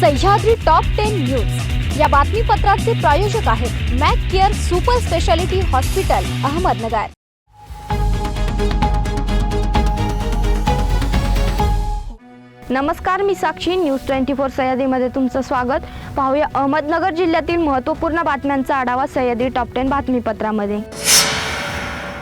Sahyadri top ten news या बातमीपत्राचे प्रायोजक आहेत Mac Care super speciality hospital Ahmednagar. नमस्कार मी साक्षी. न्यूज ट्वेंटी फोर सह्याद्रीमध्ये तुमचं स्वागत. पाहूया अहमदनगर जिल्ह्यातील महत्त्वपूर्ण बातम्यांचा आढावा सह्याद्री टॉप टेन बातमीपत्रामध्ये.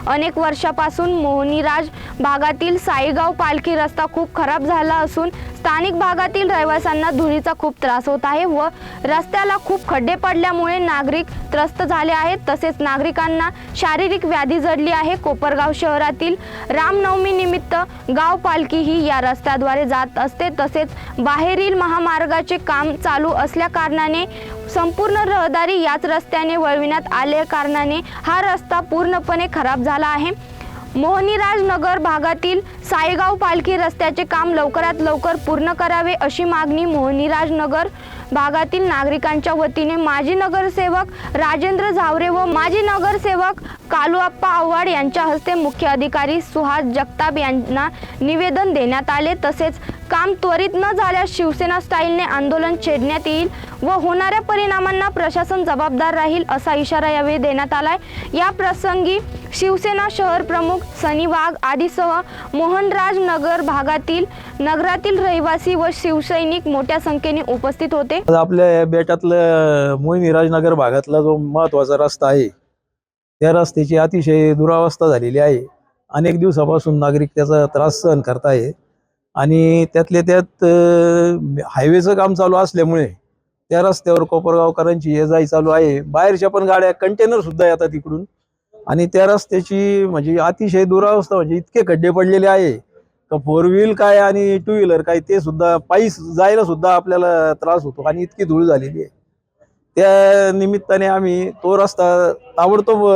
अनेक वर्षापासून मोहनीराज भागातील साईगाव पालखी रस्ता खूप खराब झाला असून स्थानिक भागातील रहिवाशांना धुळीचा खूप त्रास होत आहे व रस्त्याला खूप खड्डे पडल्यामुळे नागरिक त्रस्त झाले आहेत. तसेच नागरिकांना शारीरिक व्याधी जडली आहे. कोपरगाव शहरातील रामनवमी निमित्त गाव पालखी ही या रस्त्याद्वारे जात असते. तसेच बाहेरील महामार्गाचे काम चालू असल्या कारणाने संपूर्ण रहदारी याच रस्त्याने वळविण्यात आल्या कारणाने हा रस्ता पूर्णपणे खराब झाला आहे. मोहनीराजनगर भागातील सायगाव पालखी रस्त्याचे काम लवकरात लवकर पूर्ण करावे अशी मागणी मोहनीराजनगर भागातील नागरिकांच्या वतीने माजी नगरसेवक राजेंद्र झावरे व माजी नगरसेवक कालुआप्पा आव्हाड यांच्या हस्ते मुख्य अधिकारी सुहास जगताप यांना निवेदन देण्यात आले. तसेच काम त्वरित न झाल्यास शिवसेना स्टाईलने आंदोलन छेडण्यात येईल व होणाऱ्या परिणामांना प्रशासन जबाबदार राहील असा इशारा यावेळी देण्यात आलाय. या प्रसंगी शिवसेना शहर प्रमुख सनी वाघ आदीसह मोहनराज नगर भागातील नगरातील रहिवासी व शिवसैनिक मोठ्या संख्येने उपस्थित होते. आपल्या बेटातलं मोहिनी राजनगर भागातला जो महत्त्वाचा रस्ता आहे त्या रस्त्याची अतिशय दुरावस्था झालेली आहे. अनेक दिवसापासून नागरिक त्याचा त्रास सहन करताय आणि त्यातल्या त्यात हायवेचं काम चालू असल्यामुळे त्या रस्त्यावर कोपरगावकरांची ये जाई चालू आहे. बाहेरच्या पण गाड्या कंटेनर सुद्धा येतात तिकडून आणि त्या रस्त्याची म्हणजे अतिशय दुरावस्था म्हणजे इतके खड्डे पडलेले आहे. का फोर व्हील काय आणि टू व्हीलर काय ते सुद्धा पायी जायला सुद्धा आपल्याला त्रास होतो आणि इतकी धूळ झालेली आहे. त्या निमित्ताने आम्ही तो रस्ता ताबडतोब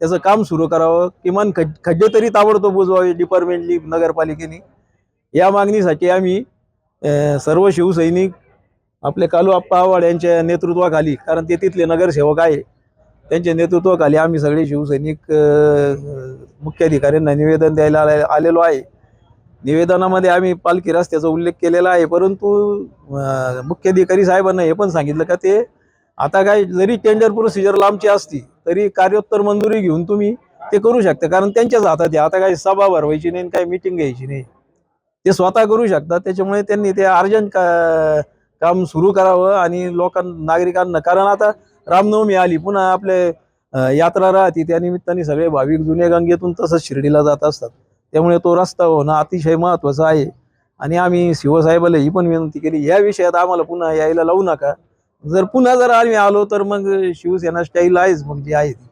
त्याचं काम सुरू करावं. किमान खड्डे तरी ताबडतोब बुजवावे डिपार्टमेंटली नगरपालिकेने. या मागणीसाठी आम्ही सर्व शिवसैनिक आपले कालू आप्पा आव्हाड यांच्या नेतृत्वाखाली कारण ते तिथले नगरसेवक आहे त्यांच्या नेतृत्वाखाली आम्ही सगळे शिवसैनिक मुख्याधिकाऱ्यांना निवेदन द्यायला आलेलो आहे. निवेदनामध्ये आम्ही पालखी रस्त्याचा उल्लेख केलेला आहे परंतु मुख्याधिकारी मुख्य अधिकारी साहेबांना हे पण सांगितलं का ते आता काय जरी टेंडर प्रोसिजर लांबची असती तरी कार्योत्तर मंजुरी घेऊन तुम्ही ते करू शकता कारण त्यांच्याच हातात आहे. आता काही सभा भरवायची नाही काही मिटिंग घ्यायची नाही. ते स्वतः करू शकतात. त्याच्यामुळे त्यांनी ते अर्जंट का काम सुरू करावं आणि लोकांना नागरिकांना कारण आता रामनवमी आली. पुन्हा आपले यात्रा राहते. त्या निमित्ताने सगळे भाविक जुन्या गंगेतून तसंच शिर्डीला जात असतात. त्यामुळे तो रस्ता होणं अतिशय महत्त्वाचा आहे. आणि आम्ही शिवसाहेबाला ही पण विनंती केली या विषयात आम्हाला पुन्हा यायला लावू नका. जर पुन्हा जर आम्ही आलो तर मग शिवसेना स्टाईल आहेच मग जी आहे ती.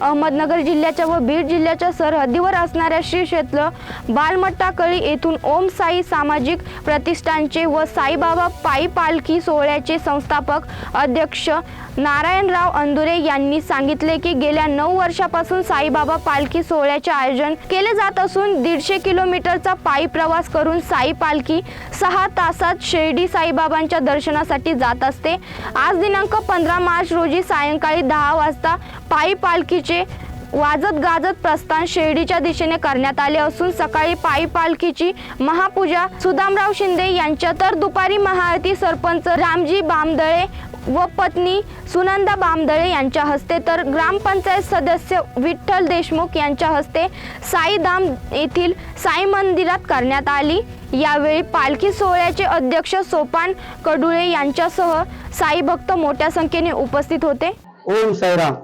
अहमदनगर जिल्ह्याच्या व बीड जिल्ह्याच्या सरहद्दीवर असणाऱ्या श्री क्षेत्र बालमट्टाकळी येथून ओम साई सामाजिक प्रतिष्ठानचे व साईबाबा पायी पालखी सोहळ्याचे संस्थापक अध्यक्ष नारायणराव अंदुरे यांनी सांगितले की गेल्या नऊ वर्षापासून साईबाबा पालखी सोहळ्याचे आयोजन केले जात असून दीडशे किलोमीटरचा पायी प्रवास करून साई पालखी सहा तासात शिर्डी साईबाबांच्या दर्शनासाठी जात असते. आज दिनांक पंधरा मार्च रोजी सायंकाळी दहा वाजता पायी पालखीचे वाजत गाजत प्रस्थान शिर्डीच्या दिशेने करण्यात आले असून सकाळी पायी पालखीची महापूजा सुदामराव शिंदे यांच्या तर दुपारी महाआरती सरपंच रामजी बामदळे व पत्नी सुनंदा बामदळे यांच्या हस्ते तर ग्रामपंचायत सदस्य विठ्ठल देशमुख यांच्या हस्ते साईधाम येथील साई मंदिरात करण्यात आली. यावेळी पालखी सोहळ्याचे अध्यक्ष सोपान कडुळे यांच्यासह साई भक्त मोठ्या संख्येने उपस्थित होते. ओम साईराम.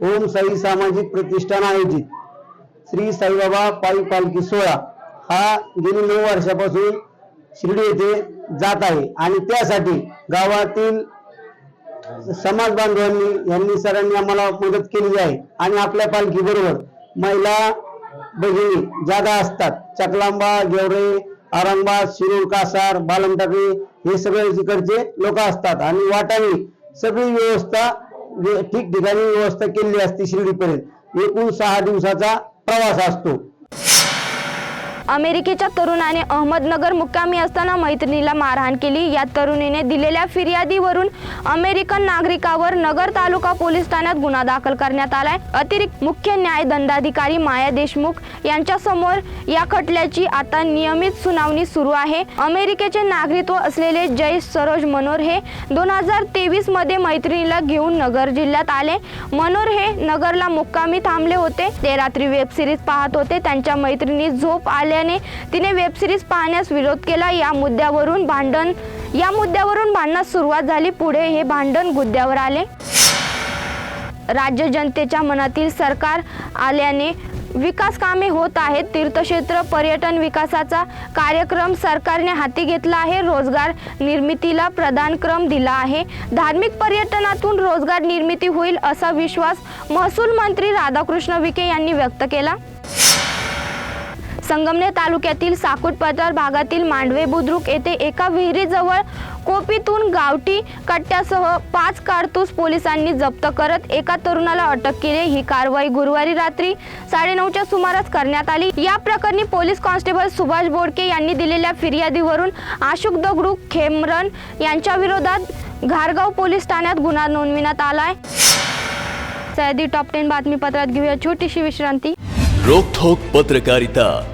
ओम साई सामाजिक प्रतिष्ठान आयोजित. श्री साईबाबा पायी पालखी सोहळा हा गेली नऊ वर्षापासून शिर्डी येथे जात आहे. आणि त्यासाठी गावातील समाज बांधवांनी यांनी सरांनी आम्हाला मदत केलेली आहे. आणि आपल्या पालखीबरोबर महिला बहिणी जागा असतात. चकलांबा गेवरे औरंगाबाद शिरूर कासार बालमटाकळी हे सगळे तिकडचे लोक असतात. आणि वाटाणी सगळी व्यवस्था ठिकठिकाणी व्यवस्था केलेली असते शिर्डीपर्यंत. एकूण सहा दिवसाचा प्रवास असतो. अमेरिकेच्या तरुणाने अहमदनगर मुक्कामी असताना मैत्रिणीला मारहाण केली. या तरुणीने दिलेल्या फिर्यादीवरून अमेरिकन नागरिकावर नगर तालुका पोलीस ठाण्यात गुन्हा दाखल करण्यात आलाय. अतिरिक्त मुख्य न्याय दंडाधिकारी माया देशमुख यांच्या समोर या खटल्याची आता नियमित सुनावणी सुरू आहे. अमेरिकेचे नागरिकत्व असलेले जय सरोज मनोर हे दोन हजार तेवीसमध्ये मैत्रिणीला घेऊन नगर जिल्ह्यात आले. मनोर हे नगरला मुक्कामी थांबले होते. ते रात्री वेब सिरीज पाहत होते. त्यांच्या मैत्रिणी झोप आले आल्याने तिने वेबसिरीज पाहण्यास विरोध केला. या मुद्द्यावरून भांडण या मुद्द्यावरून भांडणास सुरुवात झाली. पुढे हे भांडण गुद्द्यावर आले. राज्य जनतेच्या मनातील सरकार आल्याने विकास कामे होत आहेत. तीर्थक्षेत्र पर्यटन विकासाचा कार्यक्रम सरकारने हाती घेतला आहे. रोजगार निर्मितीला प्रदान क्रम दिला आहे. धार्मिक पर्यटनातून रोजगार निर्मिती होईल असा विश्वास महसूल मंत्री राधाकृष्ण विखे यांनी व्यक्त केला. संगमनेर तालुक्यातील साकुट भागातील मांडवे बुद्रुक येथे एका विहिरीजवळ कोपीतून गावठी कट्ट्यासह पाच कारतूस पोलिसांनी जप्त करत एका तरुणाला अटक केली. ही कारवाई गुरुवारी रात्री साडेनऊच्या सुमारास करण्यात आली. या प्रकरणी पोलीस कॉन्स्टेबल सुभाष बोडके यांनी दिलेल्या फिर्यादीवरून आशुक दगडू खेमरन यांच्या विरोधात घारगाव पोलीस ठाण्यात गुन्हा नोंदविण्यात आलाय. सयादी टॉप टेन बातमीपत्रात घेऊया छोटीशी विश्रांती. रोखोक पत्रकारिता.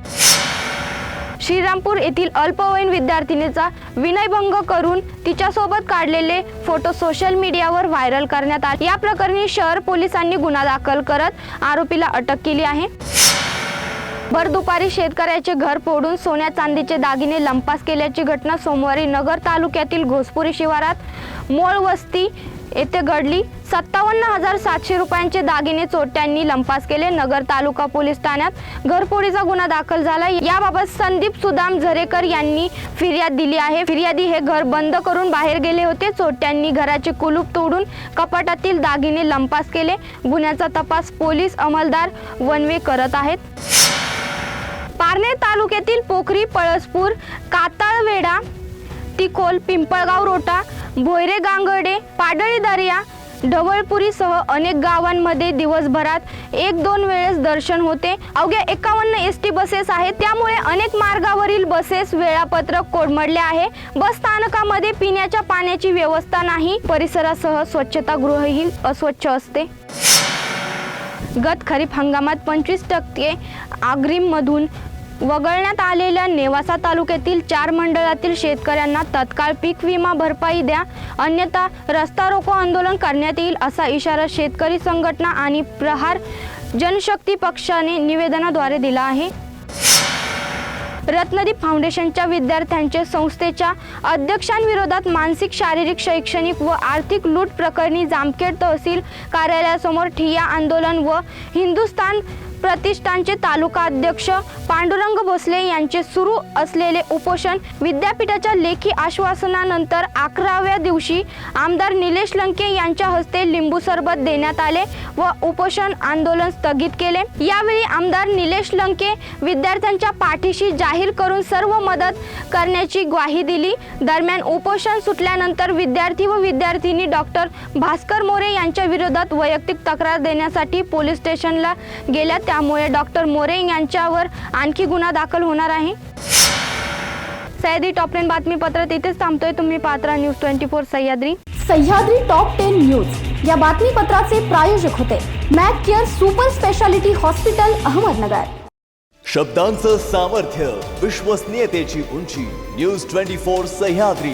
श्रीरामपूर येथील अल्पवयीन विद्यार्थिनीचा विनयभंग करून तिच्यासोबत काढलेले फोटो सोशल मीडियावर व्हायरल करण्यात आले. या प्रकरणी शहर पोलिसांनी गुन्हा दाखल करत आरोपीला अटक केली आहे. भर दुपारी शेतकऱ्याचे घर फोडून सोन्या चांदीचे दागिने लंपास केल्याची घटना सोमवारी नगर तालुक्यातील घोसपुरी शिवारात. मोळ वस्ती येथे घडली सत्तावन्न हजार सातशे रुपयांचे दागिने चोरट्यांनी लंपास केले. नगर तालुका पोलीस ठाण्यात घरफोडीचा गुन्हा दाखल झाला. याबाबत संदीप सुदाम झरेकर यांनी फिर्याद दिली आहे. फिर्यादी हे घर बंद करून बाहेर गेले होते. चोरट्यांनी घराचे कुलूप तोडून कपाटातील दागिने लंपास केले. गुन्ह्याचा तपास पोलीस अंमलदार वनवे करत आहेत. पारनेर तालुक्यातील पोखरी पळसपूर काताळवेडा तिकोल पिंपळगाव रोटा भोयरे गांगर्डे पाडळी दर्या ढवळपुरीसह अनेक गावांमध्ये दिवसभरात एक दोन वेळेस दर्शन होते. अवघ्या एकावन्न एस टी बसेस आहेत. त्यामुळे अनेक मार्गावरील बसेस वेळापत्रक कोडमडले आहे. बस स्थानकामध्ये पिण्याच्या पाण्याची व्यवस्था नाही. परिसरासह स्वच्छतागृहही अस्वच्छ असते. गत खरीप हंगामात पंचवीस टक्के आग्रीममधून वगळण्यात आलेल्या नेवासा तालुक्यातील चार मंडळातील शेतकऱ्यांना तत्काळ पीक विमा भरपाई द्या. अन्यथा रस्ता रोको आंदोलन करण्यात येईल असा इशारा शेतकरी संघटना आणि प्रहार जनशक्ती पक्षाने निवेदनाद्वारे दिला आहे. रत्नदीप फाउंडेशनच्या विद्यार्थ्यांचे संस्थेच्या अध्यक्षांविरोधात मानसिक शारीरिक शैक्षणिक व आर्थिक लूट प्रकरणी जामखेड तहसील कार्यालयासमोर ठिय्या आंदोलन व हिंदुस्थान प्रतिष्ठानचे तालुका अध्यक्ष पांडुरंग भोसले यांचे सुरू असलेले उपोषण विद्यापीठाच्या लेखी आश्वासनानंतर अकराव्या दिवशी आमदार निलेश लंके यांच्या हस्ते लिंबू सरबत देण्यात आले व उपोषण आंदोलन स्थगित केले. यावेळी आमदार निलेश लंके विद्यार्थ्यांच्या पाठीशी जाहीर करून सर्व मदत करण्याची ग्वाही दिली. दरम्यान उपोषण सुटल्यानंतर विद्यार्थी व विद्यार्थिनी डॉक्टर भास्कर मोरे यांच्या विरोधात वैयक्तिक तक्रार देण्यासाठी पोलीस स्टेशनला गेल्या त्यामुळे डॉक्टर मोरे यांच्यावर आणखी गुन्हा दाखल होणार आहे. सह्याद्री टॉप टेन बातमीपत्र इथेच थांबतोय. तुम्ही Patra news twenty four Sahyadri. Sahyadri top ten news. या बातमीपत्राचे प्रायोजक होते Mac Care super speciality hospital Ahmednagar. शब्दांचं सामर्थ्य विश्वसनीयतेची उंची न्यूज ट्वेंटी फोर सह्याद्री.